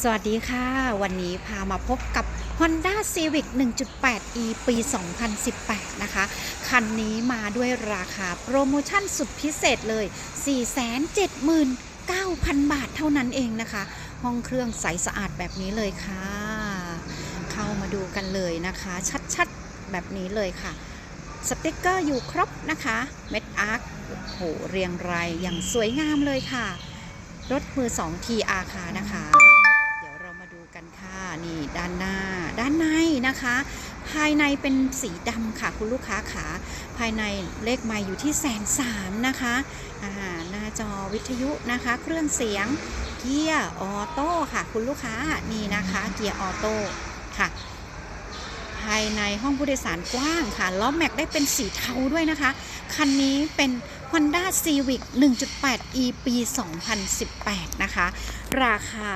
สวัสดีค่ะ วันนี้พามาพบกับ Honda Civic 1.8e ปี 2018 นะคะ คันนี้มาด้วยราคาโปรโมชั่นสุดพิเศษเลย 479,000 บาทเท่านั้นเองนะคะ ห้องเครื่องใสสะอาดแบบนี้เลยค่ะ เข้ามาดูกันเลยนะคะ ชัดๆ แบบนี้เลยค่ะ สติกเกอร์อยู่ครบนะคะ เม็ดอาร์คโอ้โหเรียงรายอย่างสวยงามเลยค่ะ รถมือ 2 TR ค่ะนะคะ ด้านหน้า ด้านในนะคะ ภายในเป็นสีดำค่ะคุณลูกค้าขาภายในเลขไมล์อยู่ที่แสนสามนะคะหน้าจอวิทยุนะคะ เครื่องเสียงเกียร์ออโต้ค่ะ คุณลูกค้านี่นะคะ เกียร์ออโต้ค่ะ ภายในห้องผู้โดยสารกว้างค่ะล้อแม็กได้เป็นสีเทาด้วยนะคะ คันนี้เป็น Honda Civic 1.8e ปี 2018 นะคะ ราคา